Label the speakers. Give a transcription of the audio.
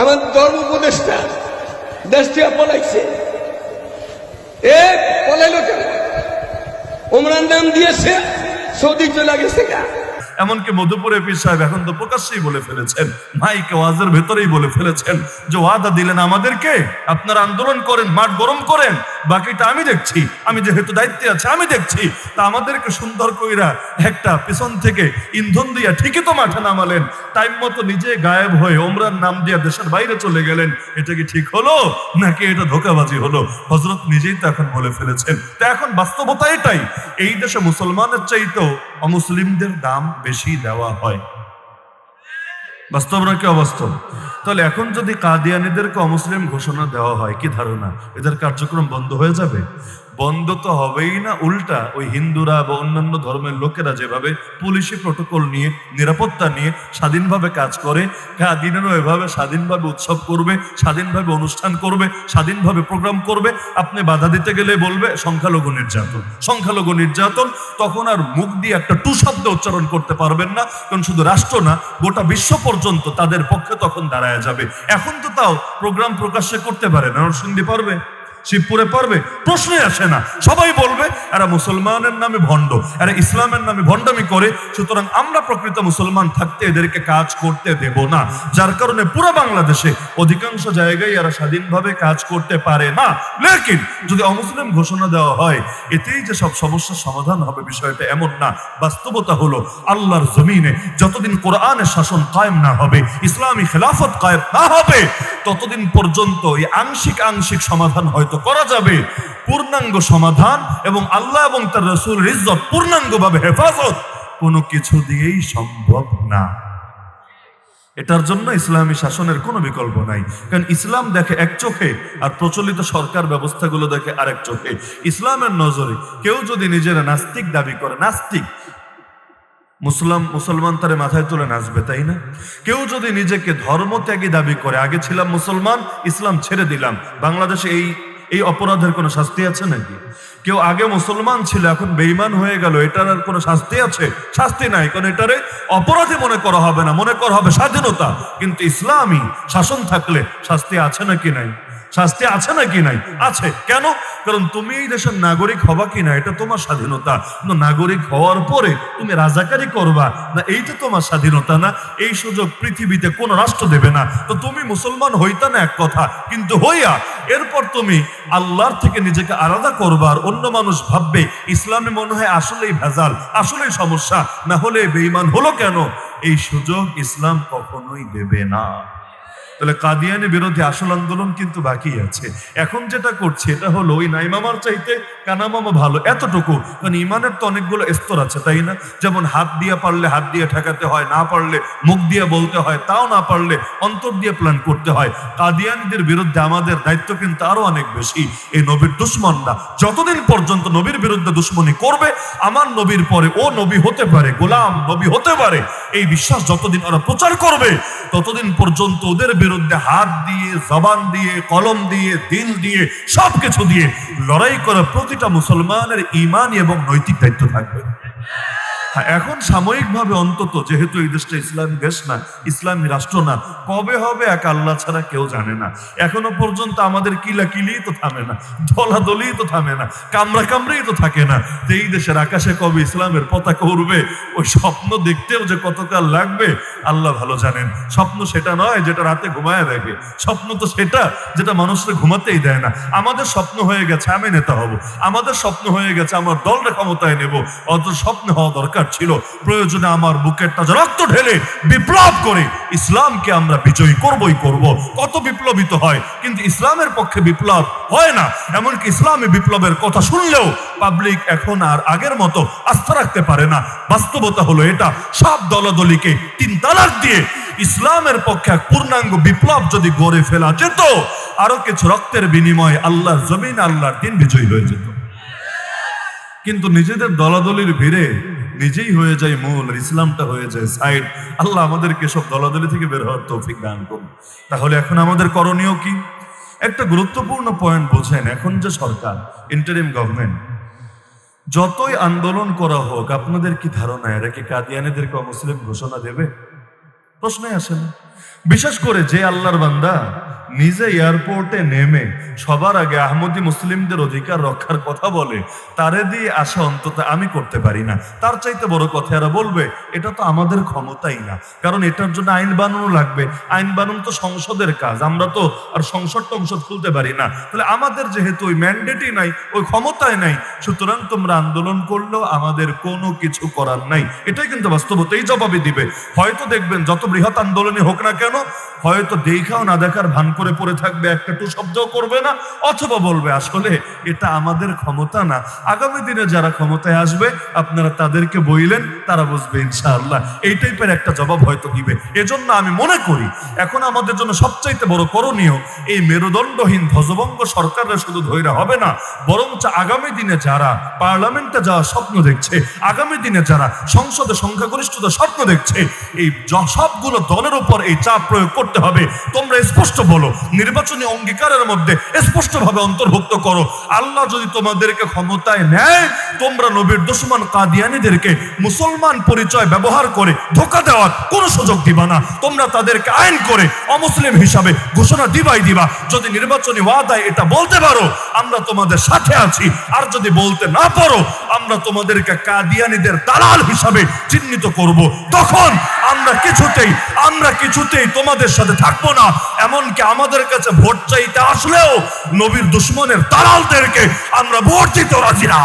Speaker 1: আমার ধর্ম উপদেষ্টা। দেশ থেকে পলাইছে। এ পলাইলো কেন? ওমরান নাম দিয়েছে, সৌদি চলে গেছে গা।
Speaker 2: এমনকি মধুপুরে পীর সাহেব এখন তো প্রকাশ্যেই বলে ফেলেছেন, মাইকে ওয়াজের ভেতরেই বলে ফেলেছেন যে ওয়াদা দিলেন আমাদেরকে, আপনারা আন্দোলন করেন, মাঠ গরম করেন, বাকিটা আমি দেখছি, আমি যেহেতু দায়িত্বে আছে, আমি দেখছি। তা আমাদেরকে সুন্দর কইরা একটা পিছন থেকে ইন্ধন দিয়া ঠিকই তো মাঠে নামালেন, টাইম মতো নিজে গায়েব হয়ে ওমরার নাম দিয়া দেশের বাইরে চলে গেলেন, এটা কি ঠিক হলো? নাকি এটা ধোকাবাজি হলো? হজরত নিজেই তো এখন বলে ফেলেছেন। তা এখন বাস্তবতা এটাই, এই দেশে মুসলমানের চাইতেও অমুসলিমদের দাম বেশি দেওয়া হয়। বাস্তব নাকি অবাস্তব? তাহলে এখন যদি কাদিয়ানিদেরকে অমুসলিম ঘোষণা দেওয়া হয়, কি ধারণা? এদের কার্যক্রম বন্ধ হয়ে যাবে? বন্ধ তো হবেই না, উল্টা। ওই হিন্দুরা বা অন্যান্য ধর্মের লোকেরা যেভাবে পুলিশি প্রটোকল নিয়ে, নিরাপত্তা নিয়ে স্বাধীনভাবে কাজ করে কাদিনেরও এভাবে স্বাধীনভাবে উৎসব করবে, স্বাধীনভাবে অনুষ্ঠান করবে, স্বাধীনভাবে প্রোগ্রাম করবে, আপনি বাধা দিতে গেলে বলবে সংখ্যালঘু নির্যাতন। সংখ্যালঘু নির্যাতন, তখন আর মুখ দিয়ে একটা টু শব্দ উচ্চারণ করতে পারবেন না, কারণ শুধু রাষ্ট্র না, গোটা বিশ্ব পর্যন্ত তাদের পক্ষে তখন দাঁড়ায় যাবে। এখন তো তাও প্রোগ্রাম প্রকাশ্যে করতে পারে না, নরসিংদী পারবে? শিবপুরে পারবে প্রশ্নই আসে না। সবাই বলবে, এরা মুসলমানের নামে ভণ্ড, এরা ইসলামের নামে ভণ্ডামি করে, সুতরাং আমরা প্রকৃত মুসলমান থাকতে এদেরকে কাজ করতে দেব না। যার কারণে পুরো বাংলাদেশে অধিকাংশ জায়গায় এরা স্বাধীনভাবে কাজ করতে পারে না। লেকিন, যদি অমুসলিম ঘোষণা দেওয়া হয়, এতেই যে সব সমস্যার সমাধান হবে বিষয়টা এমন না। বাস্তবতা হলো, আল্লাহর জমিনে যতদিন কোরআনের শাসন কায়েম না হবে, ইসলামী খেলাফত কায়েম না হবে, ততদিন পর্যন্ত এই আংশিক আংশিক সমাধান হয়তো করা যাবে? পূর্ণাঙ্গ সমাধান এবং আল্লাহ এবং তার রসুল ইজ্জত পূর্ণাঙ্গভাবে হেফাজত কোনো কিছু দিয়েই সম্ভব না। এটার জন্য ইসলামী শাসনের কোনো বিকল্প নাই। কারণ ইসলাম দেখে এক চোখে আর প্রচলিত সরকার ব্যবস্থাগুলো দেখে আরেক চোখে। ইসলামের নজরে কেউ যদি নিজেরা নাস্তিক দাবি করে, নাস্তিক, মুসলাম, মুসলমান তারে মাথায় তুলে নাচবে, তাই না? কেউ যদি নিজেকে ধর্মত্যাগী দাবি করে, আগে ছিলাম মুসলমান, ইসলাম ছেড়ে দিলাম, বাংলাদেশে এই এই অপরাধের কোনো শাস্তি আছে নাকি? কেউ আগে মুসলমান ছিল, এখন বেইমান হয়ে গেল, এটার আর কোনো শাস্তি আছে? শাস্তি নাই, কারণ এটারে অপরাধে মনে করা হবে না, মনে করা হবে স্বাধীনতা। কিন্তু ইসলামী শাসন থাকলে শাস্তি আছে নাকি নাই? শাস্তি আছে নাকি নাই? আছে। কেন? কারণ তুমি এই দেশের নাগরিক হবা কি না, এটা তোমার স্বাধীনতা। নাগরিক হওয়ার পরে তুমি রাজাকারি করবা, না এইটা তোমার স্বাধীনতা না, এই সুযোগ পৃথিবীতে কোন রাষ্ট্র দেবে না। তো তুমি মুসলমান হইতা না এক কথা, কিন্তু হইয়া এরপর তুমি আল্লাহর থেকে নিজেকে আলাদা করবার অন্য মানুষ ভাববে, ইসলামে মনে হয় আসলেই ভেজাল, আসলেই সমস্যা, না হলে বেঈমান হলো কেন? এই সুযোগ ইসলাম কখনোই দেবে না। তাহলে কাদিয়ানি বিরোধী আসল আন্দোলন কিন্তু বাকি আছে। এখন যেটা করছে, এটা হলো ওই নাইমামার চাইতে কানামামা ভালো, এতটুকু। কারণ ইমানের তো অনেকগুলো স্তর আছে, তাই না? যেমন হাত দিয়ে পারলে হাত দিয়ে ঠেকাতে হয়, না পারলে মুখ দিয়ে বলতে হয়, তাও না পারলে অন্তর দিয়ে প্ল্যান করতে হয়। কাদিয়ানিদের বিরুদ্ধে আমাদের দায়িত্ব কিন্তু আরও অনেক বেশি। এই নবীর দুশ্মনরা যতদিন পর্যন্ত নবীর বিরুদ্ধে দুশ্মনী করবে, আমার নবীর পরে ও নবী হতে পারে, গোলাম নবী হতে পারে, এই বিশ্বাস যতদিন ওরা প্রচার করবে, ততদিন পর্যন্ত ওদের বিরুদ্ধে হাত দিয়ে, জবান দিয়ে, কলম দিয়ে, দিল দিয়ে, সবকিছু দিয়ে লড়াই করা প্রতিটা মুসলমানের ইমান এবং নৈতিক দায়িত্ব থাকবে। এখন সাময়িকভাবে অন্তত, যেহেতু এই দেশটা ইসলামী দেশ না, ইসলামী রাষ্ট্র না, কবে হবে এক আল্লাহ ছাড়া কেউ জানে না। এখনও পর্যন্ত আমাদের কিলা কিলি তো থামে না দলাদলি তো থামে না কামড়া কামড়েই তো থাকে না। যে এই দেশের আকাশে কবে ইসলামের পতাকা উড়বে, ওই স্বপ্ন দেখতেও যে কতকাল লাগবে, আল্লাহ ভালো জানেন। স্বপ্ন সেটা নয় যেটা রাতে ঘুমায় দেখে, স্বপ্ন তো সেটা যেটা মানুষকে ঘুমাতেই দেয় না। আমাদের স্বপ্ন হয়ে গেছে, আমি নেতা হব। আমাদের স্বপ্ন হয়ে গেছে, আমার দলটা ক্ষমতায় নেব অত স্বপ্ন হওয়া দরকার ছিল। প্রয়োজনে আমার বুকের তাজা রক্ত ঢেলে বিপ্লব করে ইসলামকে আমরা বিজয়ী করবই করব। কত বিপ্লবিত হয়, কিন্তু ইসলামের পক্ষে বিপ্লব হয় না। এমনকি ইসলামী বিপ্লবের কথা শুনলেও পাবলিক এখন আর আগের মতো আস্থা রাখতে পারে না। বাস্তবতা হলো এটা, সব দলদলিকে তিন তালাক দিয়ে ইসলামের পক্ষে এক পূর্ণাঙ্গ বিপ্লব যদি গড়ে ফেলা যেত, আরও কিছু রক্তের বিনিময়ে আল্লাহর জমিন, আল্লাহর দিন বিজয়ী হয়ে যেত। কিন্তু নিজেদের দলাদলির ভিড়ে নিজেই হয়ে যায় মূল আর ইসলামটা হয়ে যায় সাইড। আল্লাহ আমাদেরকে সব দলাদলি থেকে বের হওয়ার তৌফিক দান করুন। তাহলে এখন আমাদের করণীয় কি? একটা গুরুত্বপূর্ণ পয়েন্ট বোঝেন এখন যে সরকার ইন্টারিম গভর্নমেন্ট যতই আন্দোলন করা হোক, আপনাদের কি ধারণা? এরা কি কাদিয়ানিদেরকে মুসলিম ঘোষণা দেবে? প্রশ্নই আসে না। বিশেষ করে যে আল্লাহর বান্দা নিজে এয়ারপোর্টে নেমে সবার আগে আহমদি মুসলিমদের অধিকার রক্ষার কথা বলে, তারে দিয়ে আশা অন্তত আমি করতে পারি না। তার চাইতে বড় কথা এরা বলবে, এটা তো আমাদের ক্ষমতাই না, কারণ এটার জন্য আইন বানানো লাগবে। আইন বানানো তো সংসদের কাজ, আমরা তো আর সংসদ টংসদ খুলতে পারি না। তাহলে আমাদের যেহেতু ওই ম্যান্ডেটই নাই, ওই ক্ষমতায় নাই, সুতরাং তোমরা আন্দোলন করলেও আমাদের কোনো কিছু করার নাই। এটাই কিন্তু বাস্তবতাই জবাবে দিবে। হয়তো দেখবেন, যত বৃহৎ আন্দোলনই হোক না কেন, হয়তো দেখাও না দেখার ভান করে পড়ে থাকবে, একটা টু শব্দও করবে না, অথবা বলবে, আসলে এটা আমাদের ক্ষমতা না। আগামী দিনে যারা ক্ষমতায় আসবে, আপনারা তাদেরকে বইলেন, তারা বুঝবে, ইনশাআল্লাহ। এই টাইপের একটা জবাব হয়তো দিবে। এজন্য আমি মনে করি, এখন আমাদের জন্য সবচাইতে বড় করণীয়, এই মেরুদণ্ডহীন ধ্বজভঙ্গ সরকাররা শুধু ধৈর্য হবে না, বরঞ্চ আগামী দিনে যারা পার্লামেন্টে যাওয়ার স্বপ্ন দেখছে, আগামী দিনে যারা সংসদে সংখ্যাগরিষ্ঠতা স্বপ্ন দেখছে, এই সবগুলো দলের উপর এই চাপ প্রয়োগ করতে হবে। তোমরা স্পষ্ট বলো নির্বাচনী অঙ্গীকারের মধ্যে স্পষ্টভাবে অন্তর্ভুক্ত করো। আল্লাহ যদি তোমাদেরকে ক্ষমতায় নেয়, তোমরা নবীর দুশ্মন কাদিয়ানিদেরকে মুসলমান পরিচয় ব্যবহার করে ধোকা দেওয়ার কোনো সুযোগ দিবা না। তোমরা তাদেরকে আইন করে অমুসলিম হিসাবে ঘোষণা দিবাই দিবা। যদি নির্বাচনী ওয়াদায় এটা বলতে পারো, আমরা তোমাদের সাথে আছি। আর যদি বলতে না পারো, আমরা তোমাদেরকে কাদিয়ানিদের দালাল হিসাবে চিহ্নিত করব। তখন কিছুতেই আমরা কিছুতেই তোমাদের সাথে থাকব না। এমনকি আমাদের কাছে ভোট চাইতে আসলেও নবীর দুশ্মনের দালালদেরকে আমরা ভোট দিতে রাজি না।